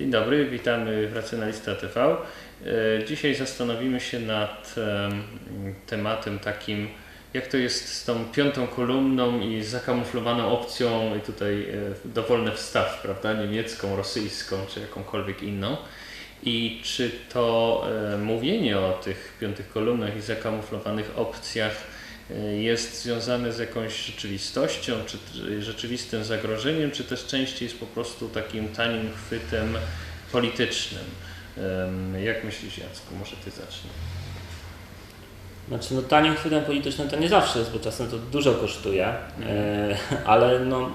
Dzień dobry, witamy w Racjonalista TV. E, Dzisiaj zastanowimy się nad em, tematem takim, jak to jest z tą piątą kolumną i zakamuflowaną opcją, i tutaj e, dowolny wstaw, prawda, niemiecką, rosyjską czy jakąkolwiek inną. I czy to e, mówienie o tych piątych kolumnach i zakamuflowanych opcjach jest związane z jakąś rzeczywistością, czy rzeczywistym zagrożeniem, czy też częściej jest po prostu takim tanim chwytem politycznym. Jak myślisz, Jacku? Może ty zacznij. Znaczy, no tanim chwytem politycznym to nie zawsze jest, bo czasem to dużo kosztuje, e, ale no,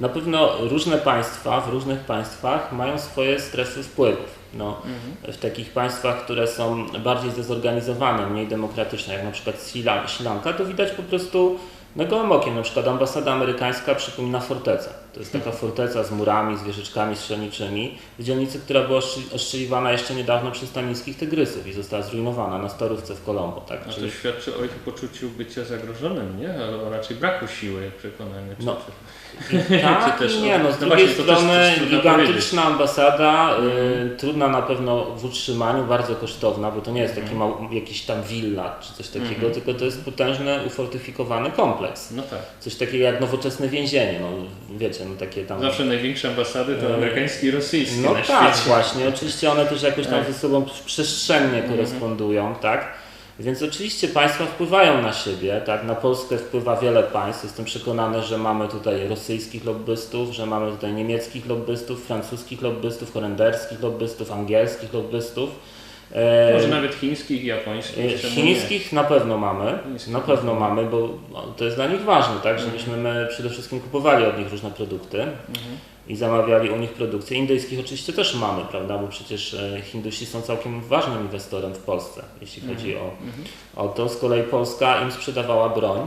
na pewno różne państwa w różnych państwach mają swoje strefy wpływów. No, w takich państwach, które są bardziej zdezorganizowane, mniej demokratyczne, jak na przykład Sri Lanka, to widać po prostu no gołym okiem. Na przykład ambasada amerykańska przypomina fortecę. To jest taka forteca z murami, z wieżyczkami strzelniczymi w dzielnicy, która była oszczeliwana jeszcze niedawno przez stanińskich tygrysów i została zrujnowana na Starówce w Colombo. Tak? A Czyli to świadczy o ich poczuciu bycia zagrożonym, nie? O raczej braku siły, jak przekonamy. Czy, No. czy... Tak też- nie, no z no drugiej właśnie, też strony trudno gigantyczna ambasada, Mhm. y, trudna na pewno w utrzymaniu, bardzo kosztowna, bo to nie jest taki Mhm. mał, jakiś tam willa czy coś takiego, Mhm. tylko to jest potężny, ufortyfikowany kompleks. No tak. Coś takiego jak nowoczesne więzienie, no wiecie, no takie tam... Zawsze największe ambasady to E, amerykańskie i rosyjskie No tak, świecie. właśnie. Oczywiście one też jakoś tam Tak. ze sobą przestrzennie Mhm. korespondują, tak? Więc oczywiście państwa wpływają na siebie, tak? Na Polskę wpływa wiele państw. Jestem przekonany, że mamy tutaj rosyjskich lobbystów, że mamy tutaj niemieckich lobbystów, francuskich lobbystów, holenderskich lobbystów, angielskich lobbystów. E, Może nawet chińskich i japońskich. E, Chińskich na pewno mamy, na pewno mamy, bo to jest dla nich ważne, tak, Mhm. żebyśmy my przede wszystkim kupowali od nich różne produkty? Mhm. i zamawiali u nich produkcję. Indyjskich oczywiście też mamy, prawda, bo przecież e, Hindusi są całkiem ważnym inwestorem w Polsce, jeśli chodzi o, Mhm. o to. Z kolei Polska im sprzedawała broń,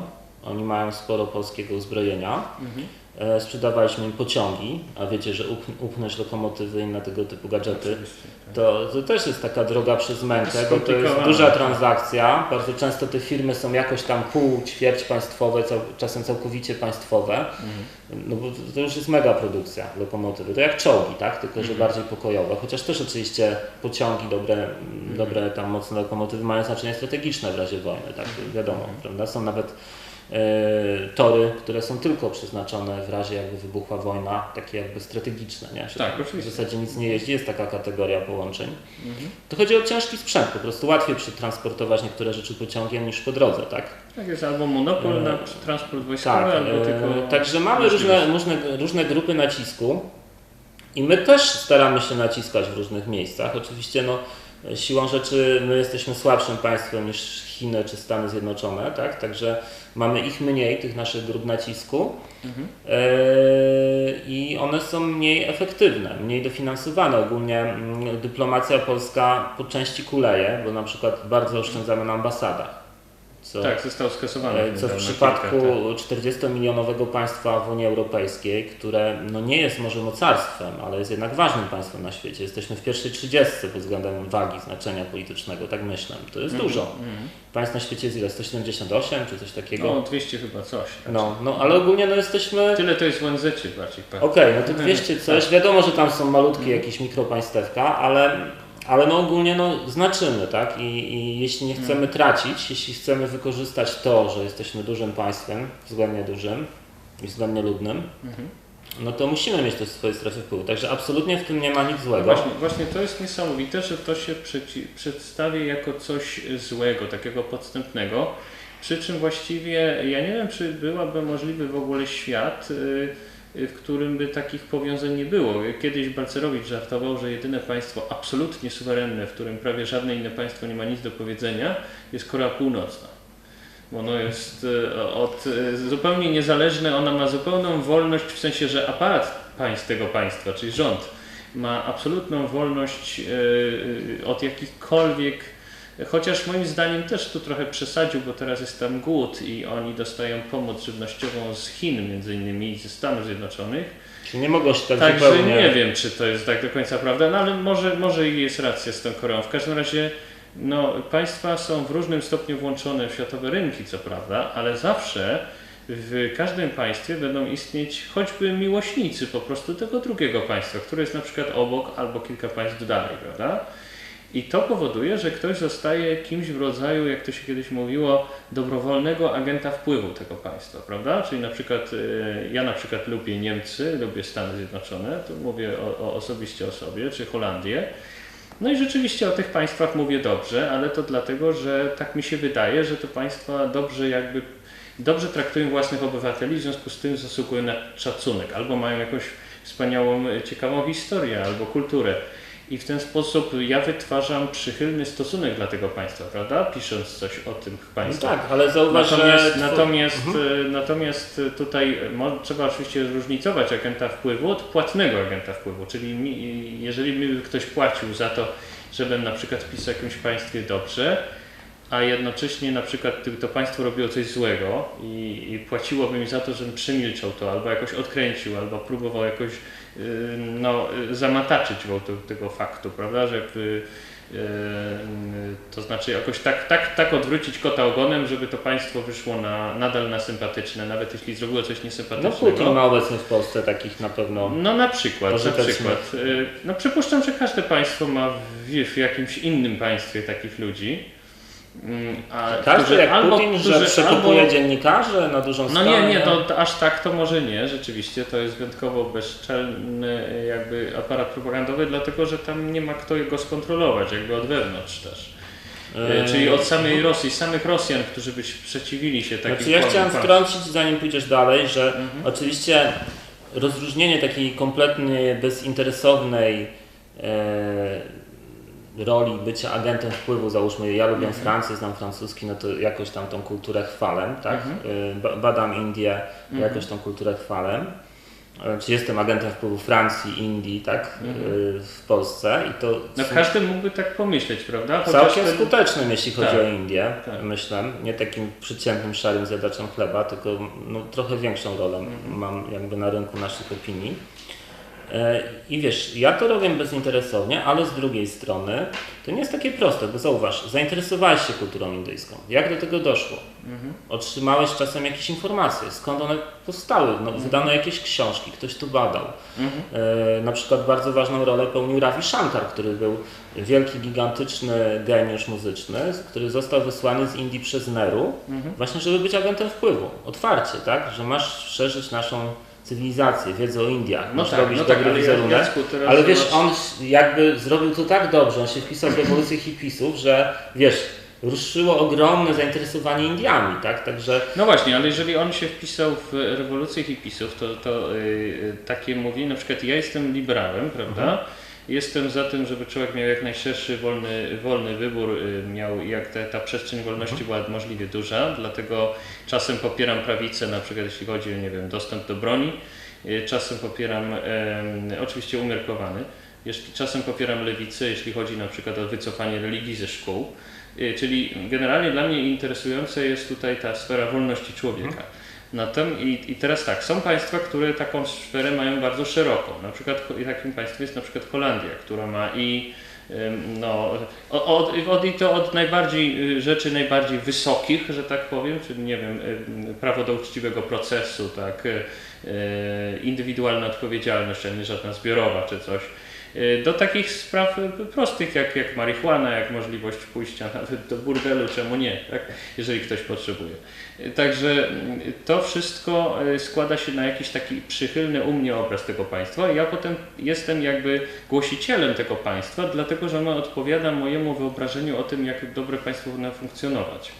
oni mają sporo polskiego uzbrojenia. Mhm. E, Sprzedawaliśmy im pociągi, a wiecie, że up, upchnąć lokomotywy i inne tego typu gadżety tak. to, to też jest taka droga przez mękę, bo to jest duża transakcja. Bardzo często te firmy są jakoś tam pół, ćwierć państwowe, cał, czasem całkowicie państwowe. Mhm. No bo to- już jest mega produkcja lokomotywy. To jak czołgi, tak? Tylko, że Mhm. bardziej pokojowe. Chociaż też oczywiście pociągi, dobre, dobre tam mocne lokomotywy mają znaczenie strategiczne w razie wojny, tak? Wiadomo, Mhm. prawda? Są nawet tory, które są tylko przeznaczone w razie jakby wybuchła wojna, takie jakby strategiczne, nie? Tak, oczywiście. W zasadzie nic nie jeździ, jest taka kategoria połączeń. Mhm. To chodzi o ciężki sprzęt, po prostu łatwiej przetransportować niektóre rzeczy pociągiem niż po drodze, tak? Tak jest albo monopol E, na transport wojskowy, Tak, albo e, tylko... także mamy różne, różne, różne grupy nacisku i my też staramy się naciskać w różnych miejscach. Oczywiście no, siłą rzeczy my jesteśmy słabszym państwem niż Chiny czy Stany Zjednoczone, tak? także mamy ich mniej, tych naszych grup nacisku Mhm. e, i one są mniej efektywne, mniej dofinansowane. Ogólnie mm, dyplomacja polska po części kuleje, bo na przykład bardzo oszczędzamy na ambasadach. Co, Tak, został skasowany. E, Co w przypadku kilka, tak. 40-milionowego państwa w Unii Europejskiej, które no nie jest może mocarstwem, ale jest jednak ważnym państwem na świecie. Jesteśmy w pierwszej trzydziestce pod względem wagi, znaczenia politycznego, tak myślę. To jest Mhm, dużo. mhm. Państw na świecie jest ile? 178 czy coś takiego? No 200 chyba coś. tak. No, no ale ogólnie no jesteśmy... Tyle to jest w ONZ bardziej. tak. Okej, no to 200 coś. Wiadomo, że tam są malutkie jakieś mikropaństewka, ale, ale no ogólnie no znaczymy, tak? I, I jeśli nie chcemy tracić, jeśli chcemy wykorzystać to, że jesteśmy dużym państwem, względnie dużym i względnie ludnym, Mhm. no to musimy mieć te swoje strefy wpływu. Także absolutnie w tym nie ma nic No złego. właśnie, właśnie to jest niesamowite, że to się przedstawia jako coś złego, takiego podstępnego. Przy czym właściwie ja nie wiem, czy byłaby możliwy w ogóle świat, y, y, w którym by takich powiązań nie było. Kiedyś Balcerowicz żartował, że jedyne państwo absolutnie suwerenne, w którym prawie żadne inne państwo nie ma nic do powiedzenia, jest Korea Północna. Ono jest y, od, y, zupełnie niezależne, ona ma zupełną wolność w sensie, że aparat państw tego państwa, czyli rząd, ma absolutną wolność y, y, od jakichkolwiek, chociaż moim zdaniem też tu trochę przesadził, bo teraz jest tam głód i oni dostają pomoc żywnościową z Chin między innymi i ze Stanów Zjednoczonych. Czyli nie mogą się tak Także zupełnie... nie wiem, czy to jest tak do końca prawda, no ale może, może i jest racja z tą Koreą. W każdym razie no, państwa są w różnym stopniu włączone w światowe rynki, co prawda, ale zawsze w każdym państwie będą istnieć choćby miłośnicy po prostu tego drugiego państwa, które jest na przykład obok albo kilka państw dalej, prawda? I to powoduje, że ktoś zostaje kimś w rodzaju, jak to się kiedyś mówiło, dobrowolnego agenta wpływu tego państwa, prawda? Czyli na przykład e, ja na przykład lubię Niemcy, lubię Stany Zjednoczone, to mówię o, o osobiście o sobie, czy Holandię. No i rzeczywiście o tych państwach mówię dobrze, ale to dlatego, że tak mi się wydaje, że te państwa dobrze jakby dobrze traktują własnych obywateli, w związku z tym zasługują na szacunek, albo mają jakąś wspaniałą, ciekawą historię, albo kulturę. I w ten sposób ja wytwarzam przychylny stosunek dla tego państwa, prawda? Pisząc coś o tym No państwie. tak, ale zauważ, Natomiast, że... natomiast, e, natomiast tutaj mo- trzeba oczywiście różnicować agenta wpływu od płatnego agenta wpływu. Czyli jeżeli mi ktoś płacił za to, żebym na przykład pisał o jakimś państwie dobrze, a jednocześnie na przykład ty- to państwo robiło coś złego i, i płaciłoby mi za to, żebym przemilczał to, albo jakoś odkręcił, albo próbował jakoś no, y, zamataczyć wokół tego faktu, prawda, żeby y, to znaczy jakoś tak, tak, tak odwrócić kota ogonem, żeby to państwo wyszło na, nadal na sympatyczne, nawet jeśli zrobiło coś No niesympatycznego. Putin ma obecnie w Polsce takich na pewno... No na przykład, na przykład. Y, No przypuszczam, że każde państwo ma w, w jakimś innym państwie takich ludzi. Mm, A Każdy którzy jak albo, Putin, że którzy przekupuje albo- dziennikarzy na dużą No skalę. nie, nie, to, to aż tak to może nie, rzeczywiście to jest wyjątkowo bezczelny jakby aparat propagandowy, dlatego że tam nie ma kto go skontrolować, jakby od wewnątrz też. E, Y, Czyli od samej Rosji, samych Rosjan, którzy by sprzeciwili się takim Znaczy ja chciałem wtrącić, zanim pójdziesz dalej, że Mhm. oczywiście rozróżnienie takiej kompletnie bezinteresownej e, roli bycia agentem wpływu, załóżmy, ja lubię Mhm. Francję, znam francuski, no to jakoś tam tą kulturę chwalę, tak? Mhm. Ba- Badam Indię, Mhm. jakoś tą kulturę chwalę. E, Czy jestem agentem wpływu Francji, Indii, tak? Mhm. E, W Polsce i to No każdy mógłby tak pomyśleć, prawda? Chociaż Całkiem ten- skutecznym, jeśli chodzi Tak, o Indię, tak. myślę. Nie takim przeciętnym, szarym zjadaczem chleba, tylko no, trochę większą rolę Mhm. mam jakby na rynku naszych opinii. E, I wiesz, ja to robię bezinteresownie, ale z drugiej strony to nie jest takie proste, bo zauważ, zainteresowałeś się kulturą indyjską. Jak do tego doszło? Mhm. Otrzymałeś czasem jakieś informacje, skąd one powstały, no, wydano jakieś książki, ktoś to badał. Mhm. E, Na przykład bardzo ważną rolę pełnił Ravi Shankar, który był wielki, gigantyczny geniusz muzyczny, który został wysłany z Indii przez Nehru, Mhm. właśnie żeby być agentem wpływu. Otwarcie, tak? Że masz szerzyć naszą cywilizację, wiedzę o Indiach, No tak, robić no tak, dobry ale wizerunek. Teraz Ale wiesz, on jakby zrobił to tak dobrze, on się wpisał w rewolucję hipisów, że wiesz, ruszyło ogromne zainteresowanie Indiami, tak? Także No właśnie, ale jeżeli on się wpisał w rewolucję hipisów, to, to yy, takie mówi, na przykład ja jestem liberałem, prawda? Mhm. Jestem za tym, żeby człowiek miał jak najszerszy wolny, wolny wybór, yy, miał jak te, ta przestrzeń wolności Mhm. była możliwie duża, dlatego czasem popieram prawicę, na przykład jeśli chodzi o nie wiem, dostęp do broni, yy, czasem popieram, oczywiście umiarkowany, czasem popieram lewicę, jeśli chodzi na przykład o wycofanie religii ze szkół. Y, Czyli generalnie dla mnie interesująca jest tutaj ta sfera wolności człowieka. Natem, i, I teraz tak, są państwa, które taką sferę mają bardzo szeroką. Na przykład takim państwem jest na przykład Holandia, która ma i no, od, od, i to od najbardziej y, rzeczy najbardziej wysokich, że tak powiem, czyli nie wiem, prawo do uczciwego procesu, tak, y, indywidualna odpowiedzialność, a nie żadna zbiorowa czy coś. Y, Do takich spraw y, prostych jak, jak marihuana, jak możliwość pójścia nawet do burdelu, czemu nie, tak? jeżeli ktoś potrzebuje. Y, Także mm, to wszystko składa się na jakiś taki przychylny u mnie obraz tego państwa. Ja potem jestem jakby głosicielem tego państwa, dlatego że ono odpowiada mojemu wyobrażeniu o tym, jak dobre państwo powinno funkcjonować.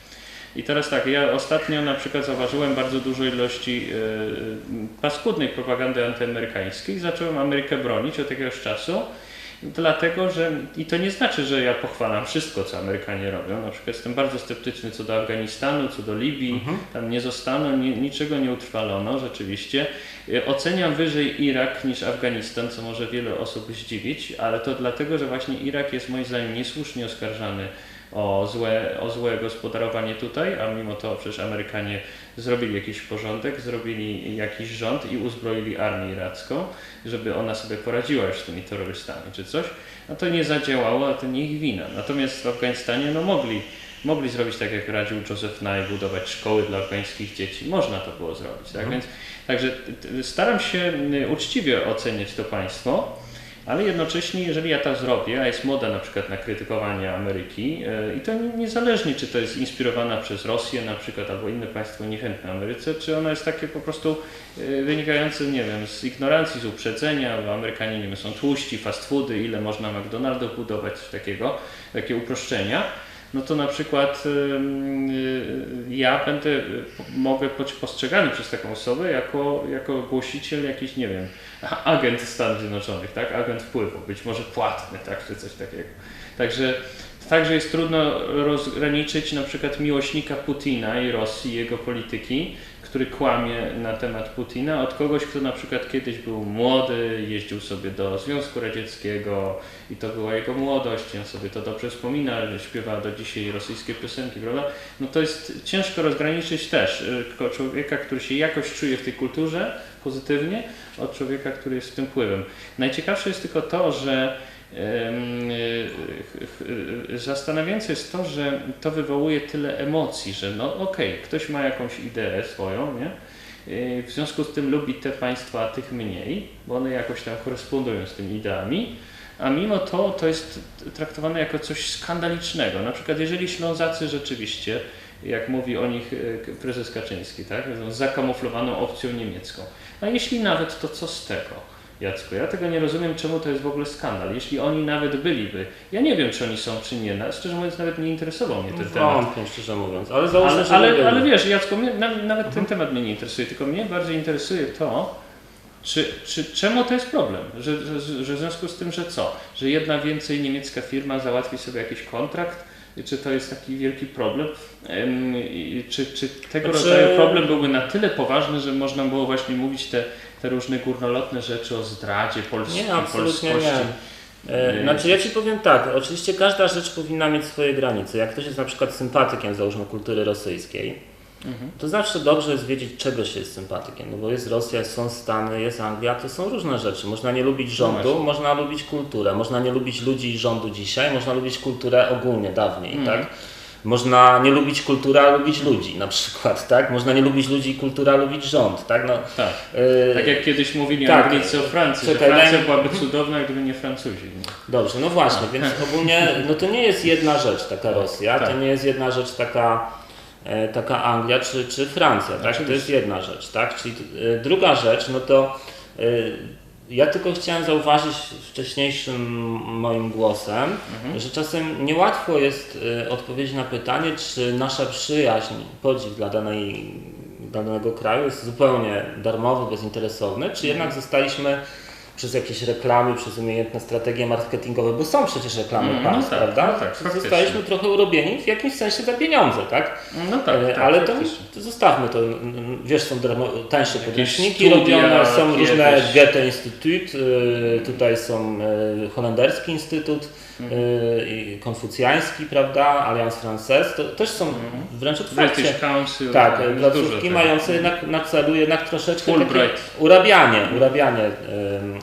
I teraz tak, ja ostatnio na przykład zauważyłem bardzo dużo ilości e, paskudnej propagandy antyamerykańskiej i zacząłem Amerykę bronić od jakiegoś czasu, dlatego że, i to nie znaczy, że ja pochwalam wszystko, co Amerykanie robią, na przykład jestem bardzo sceptyczny co do Afganistanu, co do Libii, tam nie zostano, ni, niczego nie utrwalono rzeczywiście. E, Oceniam wyżej Irak niż Afganistan, co może wiele osób zdziwić, ale to dlatego, że właśnie Irak jest moim zdaniem niesłusznie oskarżany o złe, o złe gospodarowanie tutaj, a mimo to przecież Amerykanie zrobili jakiś porządek, zrobili jakiś rząd i uzbroili armię iracką, żeby ona sobie poradziła już z tymi terrorystami czy coś. No to nie zadziałało, a to nie ich wina. Natomiast w Afganistanie no mogli, Mogli zrobić tak, jak radził Joseph Nye, budować szkoły dla afgańskich dzieci. Można to było zrobić, tak? Mhm. Więc także staram się y, uczciwie oceniać to państwo, ale jednocześnie, jeżeli ja to zrobię, a jest moda na przykład na krytykowanie Ameryki, y, i to ni- niezależnie, czy to jest inspirowana przez Rosję na przykład, albo inne państwo niechętne Ameryce, czy ono jest takie po prostu y, wynikające, nie wiem, z ignorancji, z uprzedzenia, bo Amerykanie, nie wiem, są tłuści, fast foody, ile można McDonaldów budować, takiego, takie uproszczenia, no to na przykład y, ja będę, y, mogę być postrzegany przez taką osobę jako, jako głosiciel jakiś, nie wiem, agent Stanów Zjednoczonych, tak? Agent wpływu, być może płatny, tak? Czy coś takiego. Także Także jest trudno rozgraniczyć na przykład miłośnika Putina i Rosji, jego polityki, który kłamie na temat Putina, od kogoś, kto na przykład kiedyś był młody, jeździł sobie do Związku Radzieckiego i to była jego młodość, on sobie to dobrze wspomina, śpiewa do dzisiaj rosyjskie piosenki, prawda? No to jest ciężko rozgraniczyć też y, człowieka, który się jakoś czuje w tej kulturze pozytywnie, od człowieka, który jest tym wpływem. Najciekawsze jest tylko to, że Zastanawiające jest to, że to wywołuje tyle emocji, że no okej, ktoś ma jakąś ideę swoją, nie? W związku z tym lubi te państwa, a tych mniej, bo one jakoś tam korespondują z tymi ideami, a mimo to to jest traktowane jako coś skandalicznego. Na przykład jeżeli Ślązacy rzeczywiście, jak mówi o nich prezes Kaczyński, tak, zakamuflowaną opcją niemiecką. A jeśli nawet, to co z tego? Jacku, ja tego nie rozumiem, czemu to jest w ogóle skandal. Jeśli oni nawet byliby, ja nie wiem, czy oni są, czy nie. Szczerze mówiąc, nawet nie interesował mnie ten temat. Wątpię, szczerze mówiąc. Ale załóżmy, Ale, ale, byli. ale wiesz, Jacku, mnie, na, nawet ten temat mnie nie interesuje, tylko mnie bardziej interesuje to, czy, czy, czemu to jest problem? Że, że, że w związku z tym, że co? Że jedna więcej niemiecka firma załatwi sobie jakiś kontrakt? Czy to jest taki wielki problem? Czy, czy tego Znaczy- rodzaju problem byłby na tyle poważny, że można było właśnie mówić te, te różne górnolotne rzeczy o zdradzie Polski, Nie, absolutnie polskości? nie. E, Nie. Znaczy ja Ci powiem tak, oczywiście każda rzecz powinna mieć swoje granice. Jak ktoś jest na przykład sympatykiem, załóżmy, kultury rosyjskiej, Mhm. to zawsze dobrze jest wiedzieć, czego się jest sympatykiem. No bo jest Rosja, są Stany, jest Anglia, to są różne rzeczy. Można nie lubić rządu, właśnie. można lubić kulturę. Można nie lubić ludzi i rządu dzisiaj, można lubić kulturę ogólnie, dawniej, Mhm. tak? Można nie lubić kultury, a lubić ludzi na przykład, tak? Można nie lubić ludzi i kultura, a lubić rząd, tak? No, Tak. e, Tak jak kiedyś mówili tak. Anglicy o Francji, Czekaj, że Francja byłaby cudowna, gdyby nie Francuzi. Dobrze, no właśnie, więc ogólnie no to nie jest jedna rzecz taka Rosja, to Tak. nie jest jedna rzecz taka, taka Anglia czy, czy Francja, tak? To jest jedna rzecz, tak? Czyli e, druga rzecz, no to e, ja tylko chciałem zauważyć wcześniejszym moim głosem, Mhm. że czasem niełatwo jest e, odpowiedzieć na pytanie, czy nasza przyjaźń, podziw dla, danej, danego kraju jest zupełnie darmowy, bezinteresowny, czy jednak zostaliśmy przez jakieś reklamy, przez umiejętne strategie marketingowe, bo są przecież reklamy Mm, no tak, prawda? no tak, faktycznie. Zostaliśmy trochę urobieni w jakimś sensie za pieniądze, tak? No tak, E, tak Ale to, to zostawmy to. Wiesz, są tańsze podręczniki robione, są różne. Goethe Instytut, y, tutaj są y, holenderski instytut, Mhm. konfucjański, prawda, Alliance Française, to też są wręcz otwarcie. Council. Tak, placówki mające jednak na celu jednak troszeczkę urabianie, urabianie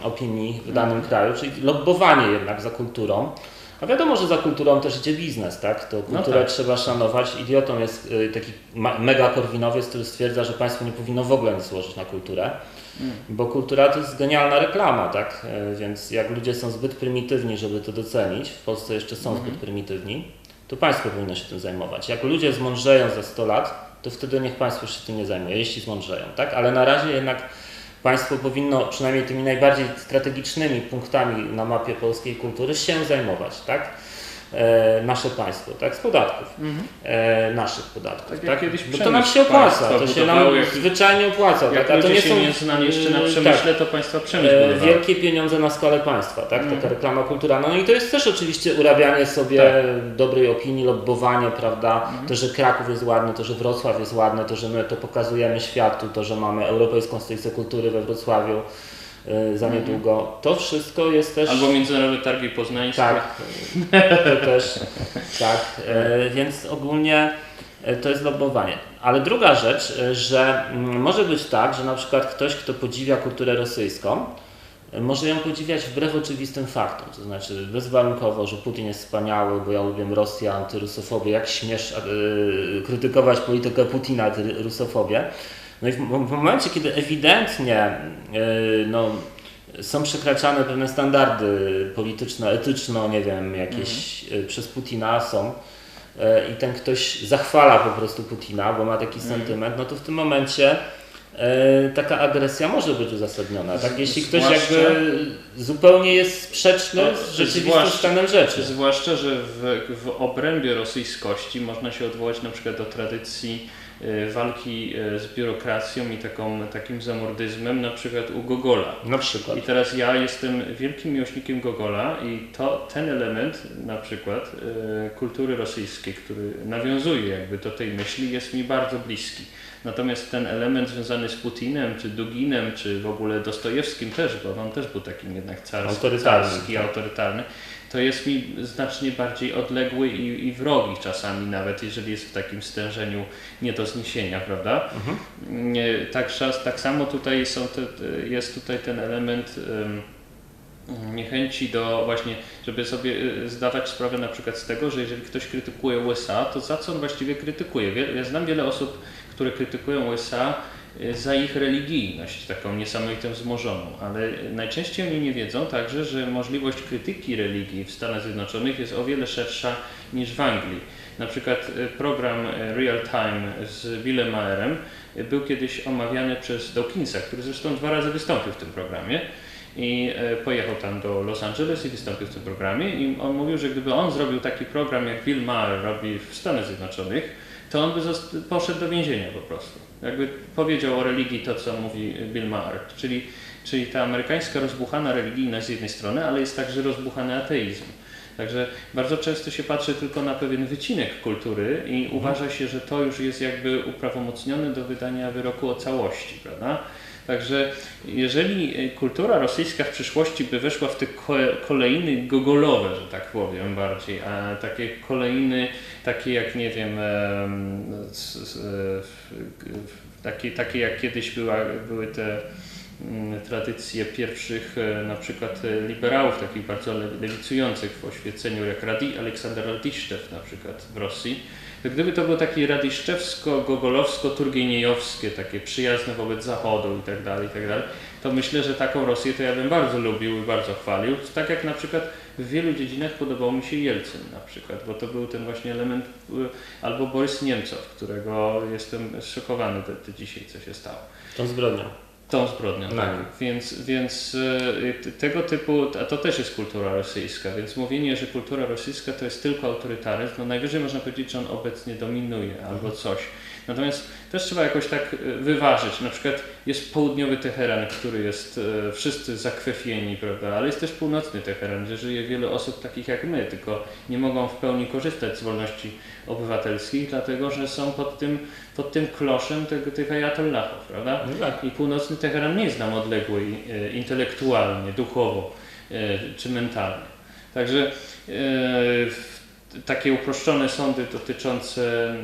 opinii w danym kraju, czyli lobbowanie jednak za kulturą. A wiadomo, że za kulturą też idzie biznes, tak? To kulturę tak. trzeba szanować. Idiotą jest y, taki mega korwinowiec, który stwierdza, że państwo nie powinno w ogóle nic złożyć na kulturę. Bo kultura to jest genialna reklama, tak? E, Więc jak ludzie są zbyt prymitywni, żeby to docenić, w Polsce jeszcze są zbyt prymitywni, to państwo powinno się tym zajmować. Jak ludzie zmądrzeją za 100 lat, to wtedy niech państwo się tym nie zajmuje, jeśli zmądrzeją, tak? Ale na razie jednak państwo powinno przynajmniej tymi najbardziej strategicznymi punktami na mapie polskiej kultury się zajmować, tak? E, nasze państwo, tak? Z podatków. E, naszych podatków, Tak tak? kiedyś Bo to nam się opłaca, to się nam jak- zwyczajnie opłaca, Jak tak? A to nie się są nie znali jeszcze na e, przemyśle, to państwa E, budowało. wielkie pieniądze na skalę państwa, tak? Mhm. Taka reklama kulturalna. No i to jest też oczywiście urabianie sobie Tak. dobrej opinii, lobbowanie, prawda? Mhm. To, że Kraków jest ładny, to, że Wrocław jest ładny, to, że my to pokazujemy światu, to, że mamy Europejską Stolicę Kultury we Wrocławiu za niedługo. To wszystko jest też... Albo międzynarodowe targi poznańskie. Tak, to też, tak, e, więc ogólnie e, to jest lobbowanie. Ale druga rzecz, e, że mm, może być tak, że na przykład ktoś, kto podziwia kulturę rosyjską, może ją podziwiać wbrew oczywistym faktom, to znaczy bezwarunkowo, że Putin jest wspaniały, bo ja lubię Rosję, antyrusofobię, jak śmiesz krytykować politykę Putina, antyrusofobię. No i w, w momencie, kiedy ewidentnie yy, no, są przekraczane pewne standardy polityczno-etyczno, nie wiem, jakieś yy, przez Putina są, e, i ten ktoś zachwala po prostu Putina, bo ma taki sentyment, no to w tym momencie e, taka agresja może być uzasadniona. Tak? Jeśli ktoś Zwłaszcza- jakby zupełnie jest sprzeczny No, z rzeczywistym stanem rzeczy. Zwłaszcza, że w, w obrębie rosyjskości można się odwołać na przykład do tradycji e, walki e, z biurokracją i taką, takim zamordyzmem, na przykład u Gogola. Na przykład. I teraz ja jestem wielkim miłośnikiem Gogola i to, ten element na przykład e, kultury rosyjskiej, który nawiązuje jakby do tej myśli jest mi bardzo bliski. Natomiast ten element związany z Putinem, czy Duginem, czy w ogóle Dostojewskim też, bo on też był takim jednak cars, Autorytarny, carski, tak. autorytarny, to jest mi znacznie bardziej odległy i, i wrogi czasami nawet, jeżeli jest w takim stężeniu nie do zniesienia, prawda? Nie, tak, tak samo tutaj są te, jest tutaj ten element ym, niechęci do właśnie, żeby sobie y, zdawać sprawę na przykład z tego, że jeżeli ktoś krytykuje USA, to za co on właściwie krytykuje? Ja znam wiele osób, które krytykują USA y, za ich religijność, taką niesamowitą wzmożoną, ale najczęściej oni nie wiedzą także, że możliwość krytyki religii w Stanach Zjednoczonych jest o wiele szersza niż w Anglii. Na przykład y, program y, Real Time z Billem Maherem był kiedyś omawiany przez Dawkinsa, który zresztą dwa razy wystąpił w tym programie i e, pojechał tam do Los Angeles i wystąpił w tym programie i on mówił, że gdyby on zrobił taki program jak Bill Maher robi w Stanach Zjednoczonych, to on by poszedł do więzienia po prostu. Jakby powiedział o religii to, co mówi Bill Maher, czyli, czyli ta amerykańska rozbuchana religijność z jednej strony, ale jest także rozbuchany ateizm. Także bardzo często się patrzy tylko na pewien wycinek kultury i uważa się, że to już jest jakby uprawomocnione do wydania wyroku o całości, prawda? Także jeżeli e, kultura rosyjska w przyszłości by weszła w te ko- kolejny gogolowe, że tak powiem bardziej, a takie kolejny, takie jak nie wiem, e, takie, takie jak kiedyś była, były te mm, tradycje pierwszych e, na przykład liberałów, takich bardzo le- lewicujących w oświeceniu, jak Radi, Aleksander Radiszczew na przykład w Rosji, gdyby to było takie radiszczewsko-gogolowsko-turgeniejowskie, takie przyjazne wobec Zachodu i tak dalej, i tak to myślę, że taką Rosję to ja bym bardzo lubił i bardzo chwalił. Tak jak na przykład w wielu dziedzinach podobał mi się Jelcyn na przykład, bo to był ten właśnie element, y, albo Borys Niemcow, którego jestem zszokowany do, do dzisiaj, co się stało. Tą zbrodnią. Tą zbrodnią, No. tak. Więc, więc t- tego typu, a to też jest kultura rosyjska, więc mówienie, że kultura rosyjska to jest tylko autorytaryzm, no najwyżej można powiedzieć, że on obecnie dominuje albo coś. Natomiast też trzeba jakoś tak y, wyważyć. Na przykład jest południowy Teheran, który jest y, wszyscy zakwefieni, prawda? Ale jest też północny Teheran, gdzie żyje wiele osób takich jak my, tylko nie mogą w pełni korzystać z wolności obywatelskich, dlatego że są pod tym, pod tym kloszem tego, tych ajatollahów, prawda? No tak. I północny Teheran nie jest nam odległy e, intelektualnie, duchowo e, czy mentalnie. Także e, w- takie uproszczone sądy dotyczące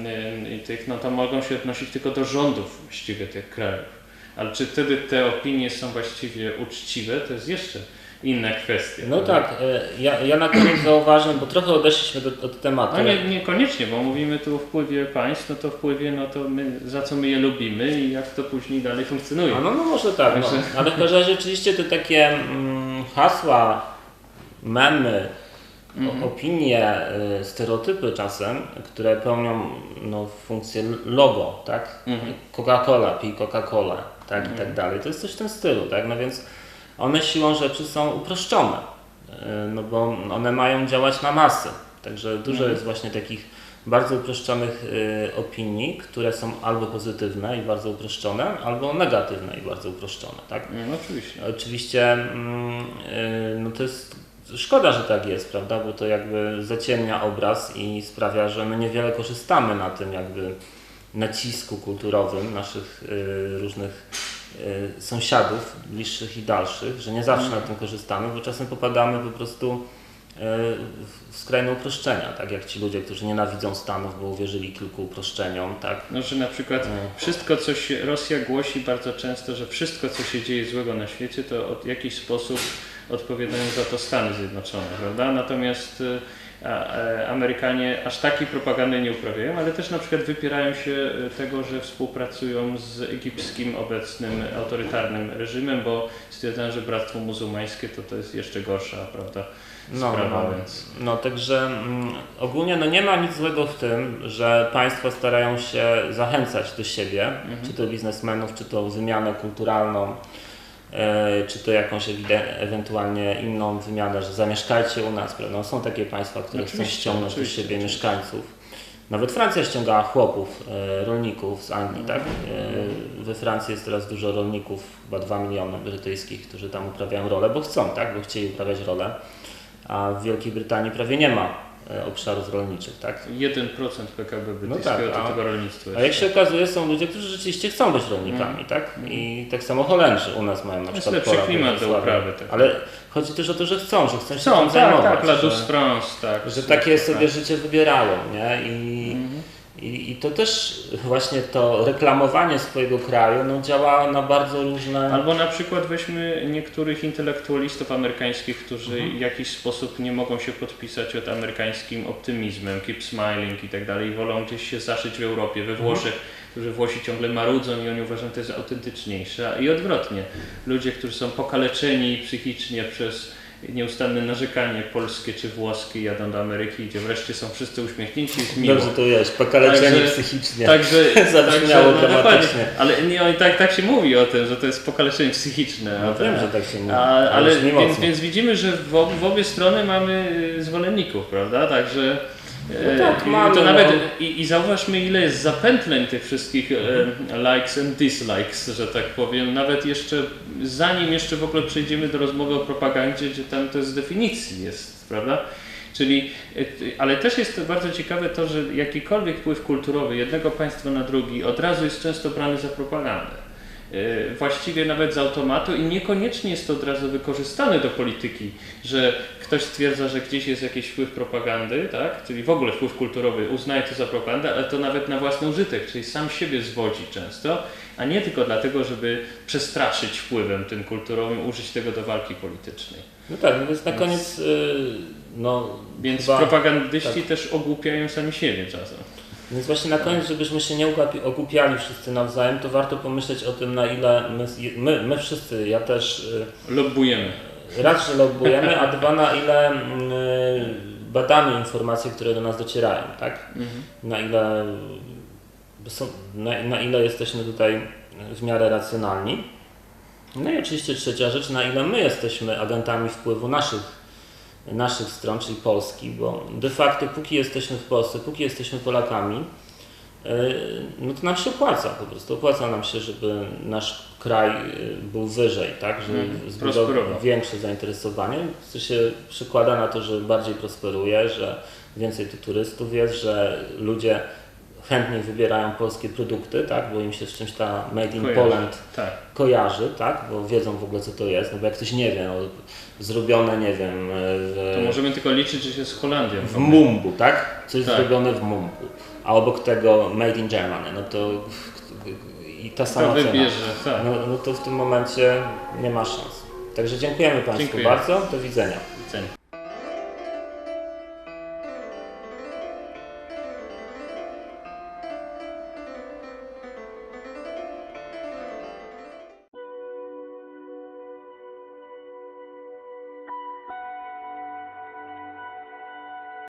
tych, no to mogą się odnosić tylko do rządów właściwie tych krajów. Ale czy wtedy te opinie są właściwie uczciwe, to jest jeszcze inna kwestia. No prawda? tak, e, ja, ja na koniec zauważam, bo trochę odeszliśmy do, od tematu. No nie, niekoniecznie, bo mówimy tu o wpływie państw, no to wpływie, no to my, za co my je lubimy i jak to później dalej funkcjonuje. A no, no może tak, no. Także- ale w każdym razie oczywiście te takie mm, hasła, memy, Mhm. opinie, y, stereotypy czasem, które pełnią no, funkcję logo, tak? Mhm. Coca-Cola, pij Coca-Cola, tak i tak dalej. To jest coś w tym stylu, tak? No więc one siłą rzeczy są uproszczone, y, no bo one mają działać na masy. Także dużo Mhm. jest właśnie takich bardzo uproszczonych y, opinii, które są albo pozytywne i bardzo uproszczone, albo negatywne i bardzo uproszczone, tak? No, oczywiście. Oczywiście mm, no to jest szkoda, że tak jest, prawda? Bo to jakby zaciemnia obraz i sprawia, że my niewiele korzystamy na tym jakby nacisku kulturowym naszych y, różnych y, sąsiadów, bliższych i dalszych, że nie zawsze na tym korzystamy, bo czasem popadamy po prostu w skrajne uproszczenia, tak jak ci ludzie, którzy nienawidzą Stanów, bo uwierzyli kilku uproszczeniom, tak? No, że na przykład No. wszystko, co się Rosja głosi bardzo często, że wszystko, co się dzieje złego na świecie, to w jakiś sposób odpowiadają za to Stany Zjednoczone, prawda? Natomiast y, a, Amerykanie aż takiej propagandy nie uprawiają, ale też na przykład wypierają się y, tego, że współpracują z egipskim obecnym autorytarnym reżimem, bo stwierdzają, że bractwo muzułmańskie to, to jest jeszcze gorsza, prawda? No, Sprawa, no, więc. no także mm, ogólnie no nie ma nic złego w tym, że państwa starają się zachęcać do siebie, Mhm. czy to biznesmenów, czy to wymianę kulturalną, e, czy to jakąś ewentualnie inną wymianę, że zamieszkajcie u nas, prawda? No, Są takie państwa, które chcą Oczywiście, ściągnąć oczywiście, do siebie oczywiście. mieszkańców. Nawet Francja ściągała chłopów, e, rolników z Anglii, tak? E, we Francji jest teraz dużo rolników, chyba 2 miliony brytyjskich, którzy tam uprawiają rolę, bo chcą, tak? Bo chcieli uprawiać rolę. A w Wielkiej Brytanii prawie nie ma e, obszarów rolniczych, tak? 1% PKB brytyjskiego tak, do a- tego rolnictwa. A jak się okazuje, są ludzie, którzy rzeczywiście chcą być rolnikami, tak? I tak samo Holendrzy u nas mają na Mm. Jest przykład lepszy klimat do uprawy, tak. Ale chodzi też o to, że chcą, że chcą się Są, tym tak, zajmować. tak, Douce że, France, tak. że takie tak. sobie życie wybierają, nie? I, Mhm. I, I to też właśnie to reklamowanie swojego kraju no, działa na bardzo różne... Albo na przykład weźmy niektórych intelektualistów amerykańskich, którzy Mhm. w jakiś sposób nie mogą się podpisać pod amerykańskim optymizmem, keep smiling i tak dalej, wolą gdzieś się zaszyć w Europie, we Włoszech, którzy Włosi ciągle marudzą i oni uważają, że to jest autentyczniejsze. I odwrotnie, ludzie, którzy są pokaleczeni psychicznie przez nieustanne narzekanie polskie czy włoskie, jadą do Ameryki, gdzie wreszcie są wszyscy uśmiechnięci, jest miło. Dobrze to jest, pokaleczeni Także- psychicznie. Także, Zabrzmiało także, no, dramatycznie. Ale nie, tak, tak się mówi o tym, że to jest pokaleczenie psychiczne. No wiem, że tak się mówi, a, ale więc, więc widzimy, że w, w obie strony mamy y, zwolenników, prawda? Także No tak, i mamy, to nawet no. i, i zauważmy ile jest zapętleń tych wszystkich e, likes and dislikes, że tak powiem, nawet jeszcze zanim jeszcze w ogóle przejdziemy do rozmowy o propagandzie, gdzie tam to z definicji jest, prawda? Czyli, e, ale też jest to bardzo ciekawe to, że jakikolwiek wpływ kulturowy jednego państwa na drugi od razu jest często brany za propagandę. E, Właściwie nawet z automatu i niekoniecznie jest to od razu wykorzystane do polityki, że ktoś stwierdza, że gdzieś jest jakiś wpływ propagandy, tak? czyli w ogóle wpływ kulturowy, uznaje to za propagandę, ale to nawet na własny użytek, czyli sam siebie zwodzi często, a nie tylko dlatego, żeby przestraszyć wpływem tym kulturowym, użyć tego do walki politycznej. No tak, no więc na Więc- koniec y, no Więc chyba... propagandyści też ogłupiają sami siebie czasem. Więc właśnie na koniec, żebyśmy się nie ogłupiali wszyscy nawzajem, to warto pomyśleć o tym, na ile my, my, my wszyscy, ja też Lobbujemy. y, raz, że lobbujemy, a dwa, na ile y, badamy informacje, które do nas docierają, tak? Mhm. Na ile, są, na, na ile jesteśmy tutaj w miarę racjonalni. No i oczywiście trzecia rzecz, na ile my jesteśmy agentami wpływu naszych naszych stron, czyli Polski, bo de facto póki jesteśmy w Polsce, póki jesteśmy Polakami, yy, no to nam się opłaca po prostu. Opłaca nam się, żeby nasz kraj yy, był wyżej, tak? Żeby Mhm, zbudował większe zainteresowanie, co się przekłada na to, że bardziej prosperuje, że więcej tu turystów jest, że ludzie chętniej wybierają polskie produkty, tak? Bo im się z czymś ta Made in Kojarzy. Poland Tak. kojarzy, tak? Bo wiedzą w ogóle co to jest, no bo jak ktoś nie wie, no, zrobione, nie wiem, w, To możemy tylko liczyć, że się z Holandią. w Mumbu, tak? Coś Tak. zrobione w Mumbu. A obok tego Made in Germany, no to i ta To sama cena. wybierze, tak. No, no to w tym momencie nie ma szans. Także dziękujemy Państwu Dziękuję. bardzo, do widzenia.